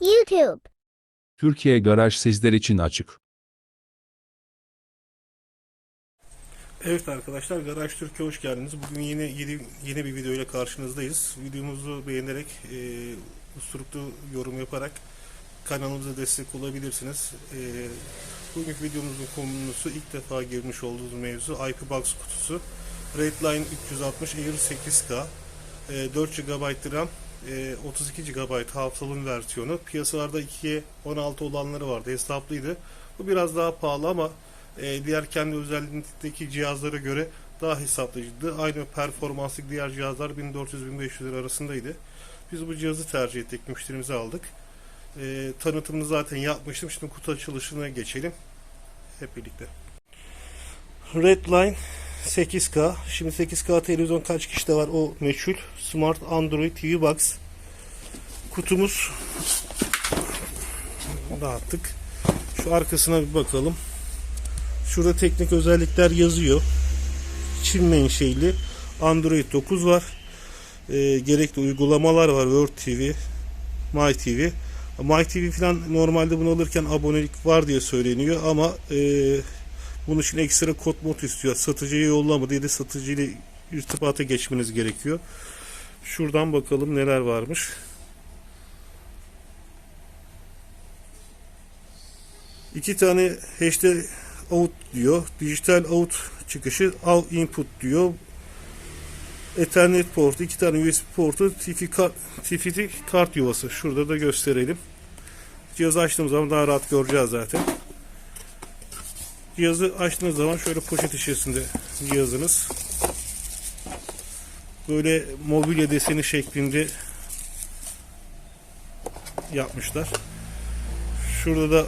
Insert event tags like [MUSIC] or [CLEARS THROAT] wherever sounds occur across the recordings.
YouTube. Türkiye Garaj sizler için açık. Evet arkadaşlar Garaj Türkiye hoş geldiniz. Bugün yine yeni, yeni bir video ile karşınızdayız. Videomuzu beğenerek, e, usturuplu yorum yaparak kanalımıza destek olabilirsiniz. E, bugünkü videomuzun konusu ilk defa girmiş olduğumuz mevzu IP Box kutusu. Redline 360 Air 8K e, 4 GB RAM 32 GB hafızalı versiyonu. Piyasalarda 2'ye 16 olanları vardı. Hesaplıydı. Bu biraz daha pahalı ama e, diğer kendi özelliğindeki cihazlara göre daha hesaplayıcıydı. Aynı performanslı diğer cihazlar 1400-1500 lira arasındaydı. Biz bu cihazı tercih ettik. Müşterimize aldık. E, tanıtımını zaten yapmıştım. Şimdi kutu açılışına geçelim. Hep birlikte. Redline 8K. Şimdi 8K televizyon kaç kişide var o meçhul. Smart Android TV Box. Kutumuz dağıttık. Şu arkasına bir bakalım. Şurada teknik özellikler yazıyor. Çin menşeili Android 9 var. Ee, gerekli uygulamalar var. Word TV, My TV. My TV falan normalde bunu alırken abonelik var diye söyleniyor ama e, bunun için ekstra kod mod istiyor. Satıcıya yollamadı ya da satıcıyla irtibata geçmeniz gerekiyor. Şuradan bakalım neler varmış. İki tane HD out diyor. Dijital out çıkışı out input diyor. Ethernet portu, iki tane USB portu, TFT kart, yuvası. Şurada da gösterelim. Cihazı açtığımız zaman daha rahat göreceğiz zaten. Cihazı açtığınız zaman şöyle poşet içerisinde cihazınız. Böyle mobilya deseni şeklinde yapmışlar. Şurada da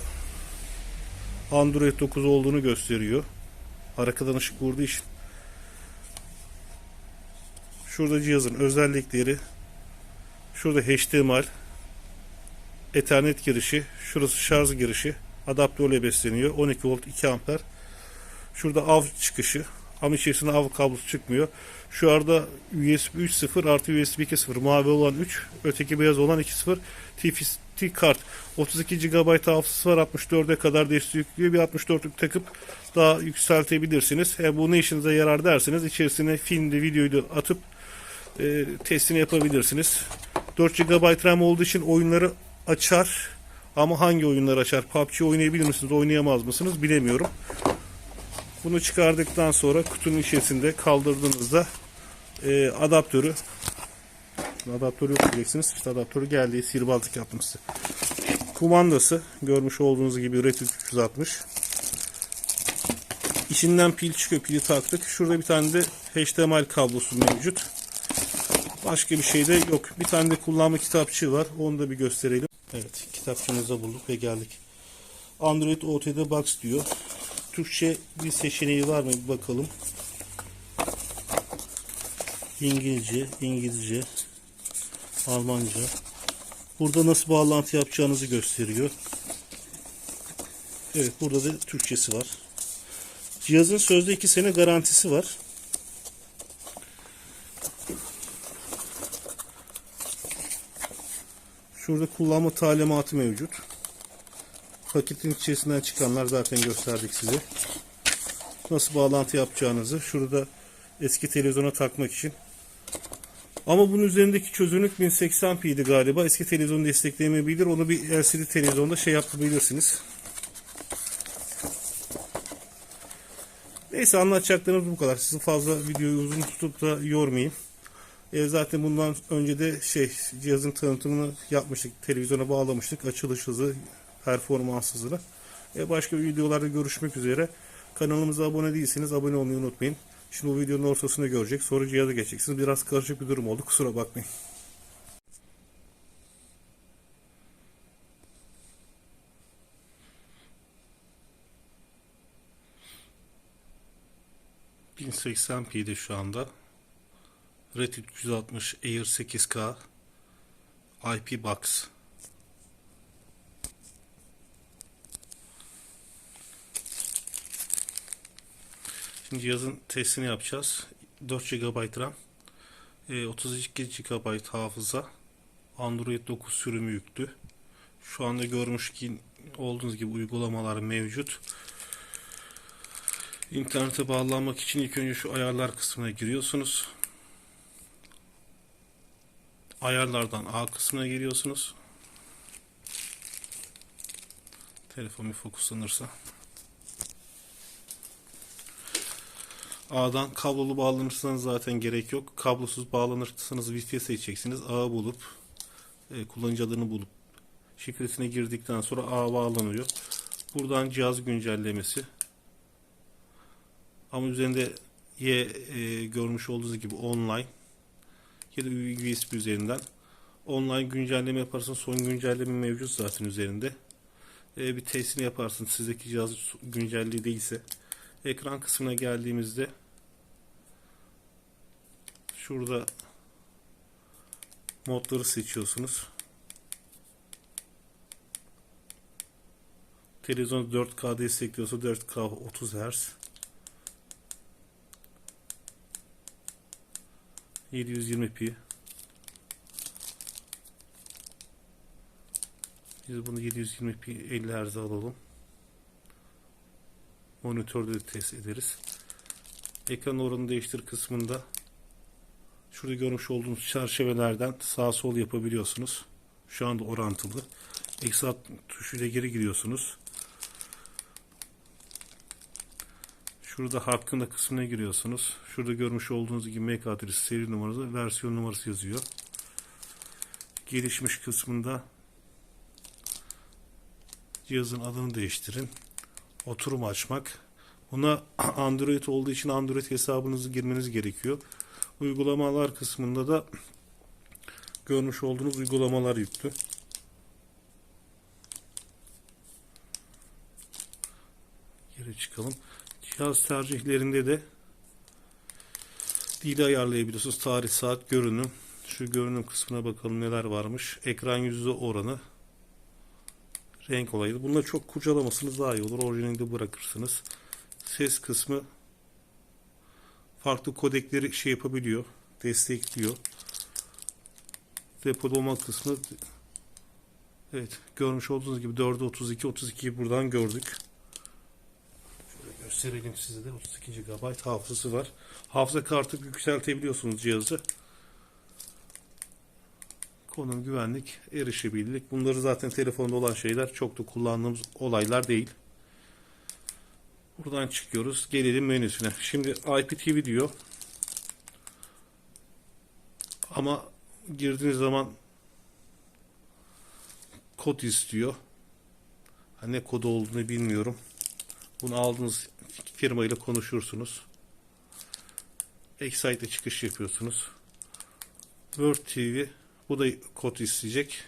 Android 9 olduğunu gösteriyor. Arkadan ışık vurduğu için. Şurada cihazın özellikleri. Şurada HDMI, Ethernet girişi, şurası şarj girişi, adaptörle besleniyor. 12 volt 2 amper. Şurada av çıkışı. Ama içerisinde av kablosu çıkmıyor. Şu arada USB 3.0 artı USB 2.0 mavi olan 3 öteki beyaz olan 2.0 TFT kart 32 GB hafızası var 64'e kadar destekliyor bir 64'lük takıp daha yükseltebilirsiniz. E, bu ne işinize yarar derseniz içerisine filmde videoyu da atıp e, testini yapabilirsiniz. 4 GB RAM olduğu için oyunları açar ama hangi oyunları açar? PUBG oynayabilir misiniz? Oynayamaz mısınız? Bilemiyorum. Bunu çıkardıktan sonra kutunun içerisinde kaldırdığınızda e, adaptörü adaptörü yok diyeceksiniz. İşte adaptörü geldi. Sihirbazlık yaptım size. Kumandası görmüş olduğunuz gibi Retin 360. İçinden pil çıkıyor. Pili taktık. Şurada bir tane de HDMI kablosu mevcut. Başka bir şey de yok. Bir tane de kullanma kitapçığı var. Onu da bir gösterelim. Evet. Kitapçığımızı bulduk ve geldik. Android OTD Box diyor. Türkçe bir seçeneği var mı bir bakalım. İngilizce, İngilizce, Almanca. Burada nasıl bağlantı yapacağınızı gösteriyor. Evet burada da Türkçesi var. Cihazın sözde 2 sene garantisi var. Şurada kullanma talimatı mevcut. Paketin içerisinden çıkanlar zaten gösterdik size. Nasıl bağlantı yapacağınızı. Şurada eski televizyona takmak için. Ama bunun üzerindeki çözünürlük 1080p'ydi galiba. Eski televizyon destekleyemeyebilir. Onu bir LCD televizyonda şey yapabilirsiniz. Neyse anlatacaklarımız bu kadar. Sizin fazla videoyu uzun tutup da yormayayım. E, zaten bundan önce de şey cihazın tanıtımını yapmıştık. Televizyona bağlamıştık. Açılış hızı, performans hızını. E, başka videolarda görüşmek üzere. Kanalımıza abone değilseniz abone olmayı unutmayın. Şimdi bu videonun ortasını görecek. Sonra cihaza geçeceksiniz. Biraz karışık bir durum oldu. Kusura bakmayın. ...1080p'de şu anda. Red 360 Air 8K IP Box cihazın testini yapacağız. 4 GB RAM, e, 32 GB hafıza, Android 9 sürümü yüklü. Şu anda görmüş ki olduğunuz gibi uygulamalar mevcut. İnternete bağlanmak için ilk önce şu ayarlar kısmına giriyorsunuz. Ayarlardan A kısmına giriyorsunuz. Telefon bir fokuslanırsa. A'dan kablolu bağlanırsanız zaten gerek yok. Kablosuz bağlanırsanız Wi-Fi seçeceksiniz. Ağı bulup e, kullanıcı adını bulup şifresine girdikten sonra ağa bağlanıyor. Buradan cihaz güncellemesi. Ama üzerinde Y e, görmüş olduğunuz gibi online ya da USB üzerinden online güncelleme yaparsın. Son güncelleme mevcut zaten üzerinde. E, bir testini yaparsın. Sizdeki cihaz güncelliği değilse. Ekran kısmına geldiğimizde şurada modları seçiyorsunuz. Televizyon 4K destekliyorsa 4K 30 Hz 720p Biz bunu 720p 50 Hz'e alalım. Monitörde de test ederiz. Ekran oranı değiştir kısmında şurada görmüş olduğunuz çerçevelerden sağ sol yapabiliyorsunuz. Şu anda orantılı. Eksi alt tuşuyla geri giriyorsunuz. Şurada hakkında kısmına giriyorsunuz. Şurada görmüş olduğunuz gibi MAC adresi, seri numarası, versiyon numarası yazıyor. Gelişmiş kısmında cihazın adını değiştirin. Oturum açmak. Buna [CLEARS THROAT] Android olduğu için Android hesabınızı girmeniz gerekiyor. Uygulamalar kısmında da [CLEARS THROAT] görmüş olduğunuz uygulamalar yüklü. Geri çıkalım. Cihaz tercihlerinde de dili ayarlayabiliyorsunuz. Tarih, saat, görünüm. Şu görünüm kısmına bakalım neler varmış. Ekran yüzde oranı. Renk olayı. Bunları çok kurcalamasınız daha iyi olur. Orijinalinde bırakırsınız. Ses kısmı farklı kodekleri şey yapabiliyor. Destekliyor. Depolama kısmı Evet. Görmüş olduğunuz gibi 4'e 32, 32'yi buradan gördük. Şöyle gösterelim size de 32 GB hafızası var. Hafıza kartı yükseltebiliyorsunuz cihazı. Konum güvenlik, erişebilirlik. Bunları zaten telefonda olan şeyler çok da kullandığımız olaylar değil. Buradan çıkıyoruz. Gelelim menüsüne. Şimdi IPTV diyor. Ama girdiğiniz zaman kod istiyor. Ne kodu olduğunu bilmiyorum. Bunu aldığınız firmayla konuşursunuz. Excite'e çıkış yapıyorsunuz. Word TV bu da kod isteyecek.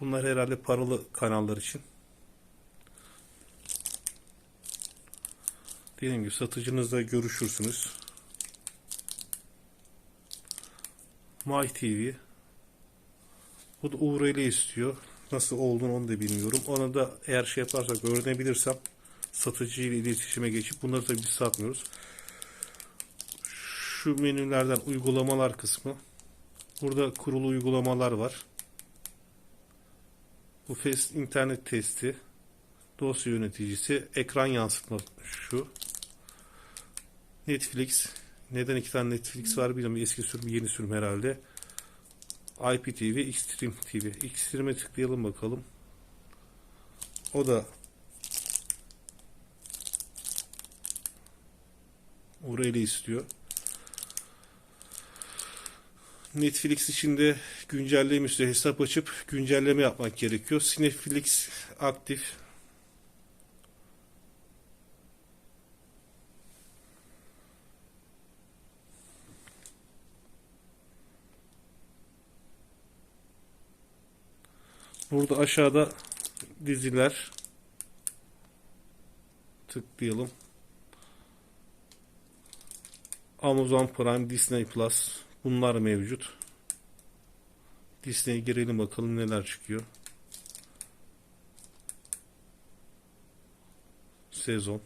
Bunlar herhalde paralı kanallar için. Dediğim gibi satıcınızla görüşürsünüz. My TV bu da URL istiyor. Nasıl olduğunu onu da bilmiyorum. Onu da eğer şey yaparsak öğrenebilirsem satıcı ile iletişime geçip bunları da biz satmıyoruz. Şu menülerden uygulamalar kısmı. Burada kurulu uygulamalar var. Bu fest internet testi, dosya yöneticisi, ekran yansıtma şu. Netflix. Neden iki tane Netflix var bilmiyorum. Eski sürüm, yeni sürüm herhalde. IPTV, Xstream TV. Xstream'e tıklayalım bakalım. O da URL istiyor. Netflix içinde güncelleme üstü hesap açıp güncelleme yapmak gerekiyor. Cineflix aktif. Burada aşağıda diziler tıklayalım. Amazon Prime, Disney Plus bunlar mevcut. Disney'e girelim bakalım neler çıkıyor. Sezon.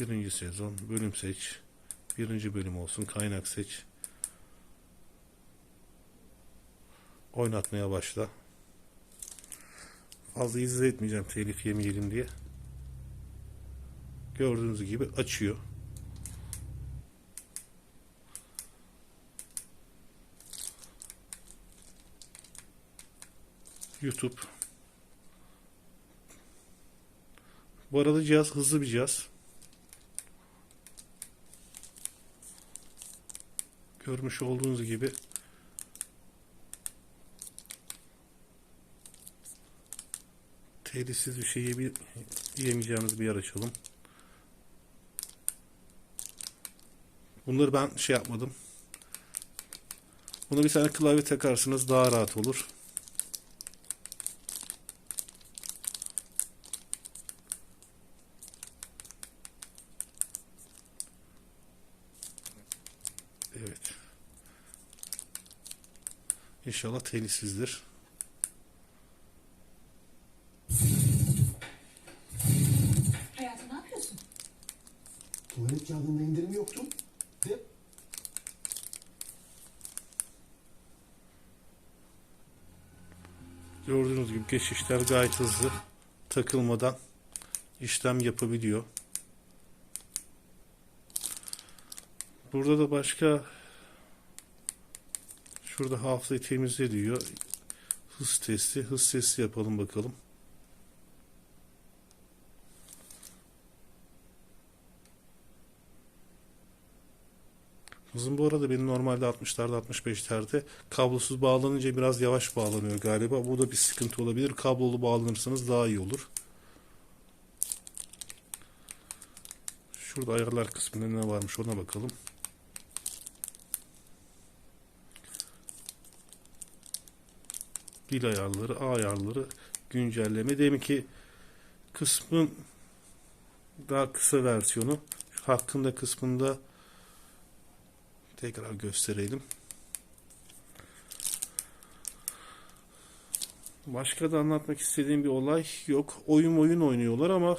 Birinci sezon. Bölüm seç. Birinci bölüm olsun. Kaynak seç. Oynatmaya başla. fazla izah etmeyeceğim telif yemeyelim diye. Gördüğünüz gibi açıyor. YouTube. Bu arada cihaz hızlı bir cihaz. Görmüş olduğunuz gibi telifsiz bir şey yeme- yemeyeceğimiz bir yer açalım. Bunları ben şey yapmadım. Buna bir tane klavye takarsınız daha rahat olur. Evet. İnşallah telifsizdir. Hayatım ne yapıyorsun? Tuvalet kağıdında indirim yoktu. De Gördüğünüz gibi geçişler gayet hızlı. Takılmadan işlem yapabiliyor. Burada da başka şurada hafızayı temizle diyor. Hız testi. Hız testi yapalım bakalım. Hızım bu arada benim normalde 60'larda 65'lerde kablosuz bağlanınca biraz yavaş bağlanıyor galiba. Bu da bir sıkıntı olabilir. Kablolu bağlanırsanız daha iyi olur. Şurada ayarlar kısmında ne varmış ona bakalım. Dil ayarları, A ayarları, güncelleme. Demek ki kısmın daha kısa versiyonu. Hakkında kısmında tekrar gösterelim. Başka da anlatmak istediğim bir olay yok. Oyun oyun oynuyorlar ama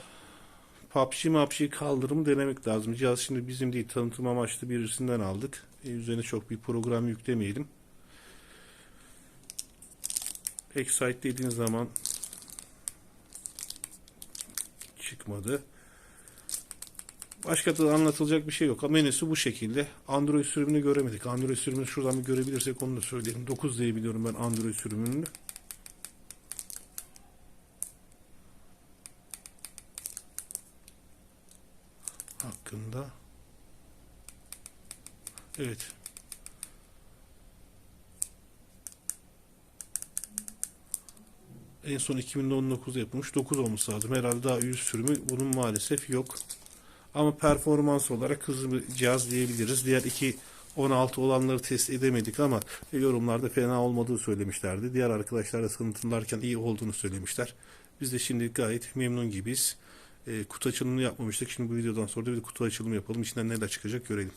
PUBG MAPG kaldırım denemek lazım. Cihaz şimdi bizim değil tanıtım amaçlı birisinden aldık. E, üzerine çok bir program yüklemeyelim. Excite dediğiniz zaman çıkmadı. Başka da anlatılacak bir şey yok. Menüsü bu şekilde. Android sürümünü göremedik. Android sürümünü şuradan bir görebilirsek onu da söyleyelim. 9 diye biliyorum ben Android sürümünü. Hakkında. Evet. En son 2019'da yapılmış 9 olması lazım. Herhalde daha üst sürümü bunun maalesef yok. Ama performans olarak hızlı bir cihaz diyebiliriz. Diğer iki 16 olanları test edemedik ama yorumlarda fena olmadığı söylemişlerdi. Diğer arkadaşlar da tanıtımlarken iyi olduğunu söylemişler. Biz de şimdi gayet memnun gibiyiz. E, kutu açılımını yapmamıştık. Şimdi bu videodan sonra da bir kutu açılımı yapalım. İçinden neler çıkacak görelim.